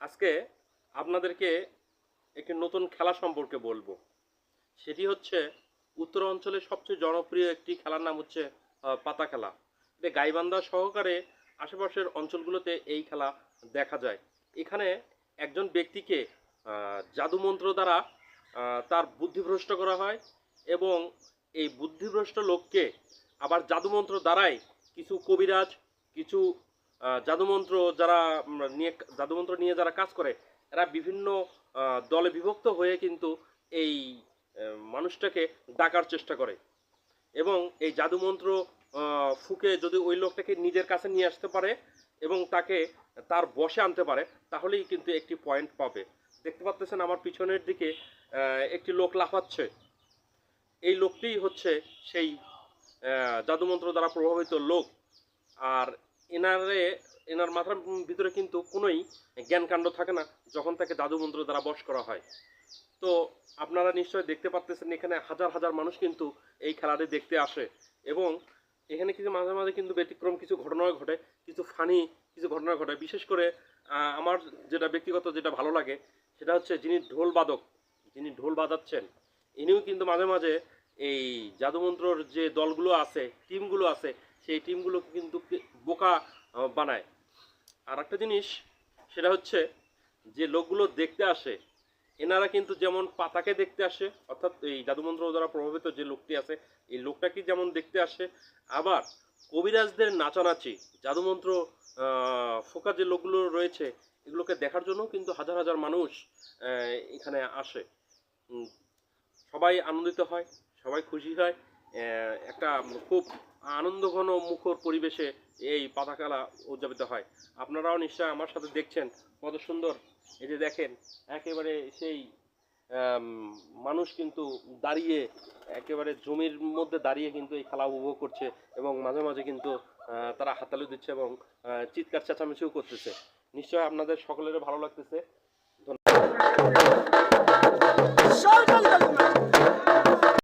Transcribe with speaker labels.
Speaker 1: আজকে আপনাদেরকে একটি নতুন খেলা সম্পর্কে বলব। সেটি হচ্ছে উত্তর অঞ্চলের সবচেয়ে জনপ্রিয় একটি খেলার নাম হচ্ছে পাতা খেলা। এটা গাইবান্ধা সহকারে আশেপাশের অঞ্চলগুলোতে এই খেলা দেখা যায়। এখানে একজন ব্যক্তিকে জাদুমন্ত্র দ্বারা তার বুদ্ধিভ্রষ্ট করা হয় এবং এই বুদ্ধিভ্রষ্ট লোককে আবার জাদুমন্ত্র দ্বারাই কিছু কবিরাজ, কিছু জাদুমন্ত্র যারা নিয়ে, জাদুমন্ত্র নিয়ে যারা কাজ করে, এরা বিভিন্ন দলে বিভক্ত হয়ে কিন্তু এই মানুষটাকে ডাকার চেষ্টা করে। এবং এই জাদুমন্ত্র ফুকে যদি ওই লোকটাকে নিজের কাছে নিয়ে আসতে পারে এবং তাকে তার বসে আনতে পারে, তাহলেই কিন্তু একটি পয়েন্ট পাবে। দেখতে পাচ্ছেন আমার পিছনের দিকে একটি লোক লাফাচ্ছে। এই লোকটিই হচ্ছে সেই জাদুমন্ত্র দ্বারা প্রভাবিত লোক। আর এনারে, এনার মাথার ভিতরে কিন্তু কোনোই জ্ঞানকাণ্ড থাকে না, যখন তাকে জাদুমন্ত্র দ্বারা বশ করা হয়। তো আপনারা নিশ্চয় দেখতে পাচ্ছেন এখানে হাজার হাজার মানুষ কিন্তু এই খেলাটি দেখতে আসে। এবং এখানে কিছু মাঝে মাঝে কিন্তু ব্যতিক্রম কিছু ঘটনা ঘটে, কিছু ফানি কিছু ঘটনা ঘটে। বিশেষ করে আমার যেটা ব্যক্তিগত যেটা ভালো লাগে, সেটা হচ্ছে যিনি ঢোল বাদক, যিনি ঢোল বাজাচ্ছেন, ইনিও কিন্তু মাঝে মাঝে এই জাদুমন্ত্রর যে দলগুলো আছে টিমগুলো আছে সেই টিমগুলোকে কিন্তু বোকা বানায়। আর একটা জিনিস, সেটা হচ্ছে যে লোকগুলো দেখতে আসে, এনারা কিন্তু যেমন পাতাকে দেখতে আসে, অর্থাৎ এই জাদুমন্ত্র দ্বারা প্রভাবিত যে লোকটি আছে, এই লোকটাকে যেমন দেখতে আসে, আবার কবিরাজদের নাচানাচি, জাদুমন্ত্র ফোকা যে লোকগুলো রয়েছে, এগুলোকে দেখার জন্য কিন্তু হাজার হাজার মানুষ এখানে আসে। সবাই আনন্দিত হয়, সবাই খুশি হয় একটা খুব আনন্দঘন মুখর পরিবেশে এই পাতা খেলা উদযাপিত হয়। আপনারাও নিশ্চয় আমার সাথে দেখছেন, কত সুন্দর। এই যে দেখেন, একেবারে সেই মানুষ কিন্তু দাঁড়িয়ে, একেবারে জমির মধ্যে দাঁড়িয়ে কিন্তু এই খেলা উপভোগ করছে এবং মাঝে মাঝে কিন্তু তারা হাতালি দিচ্ছে এবং চিৎকার চেঁচামেচিও করতেছে। নিশ্চয় আপনাদের সকলেরও ভালো লাগতেছে।
Speaker 2: জাদু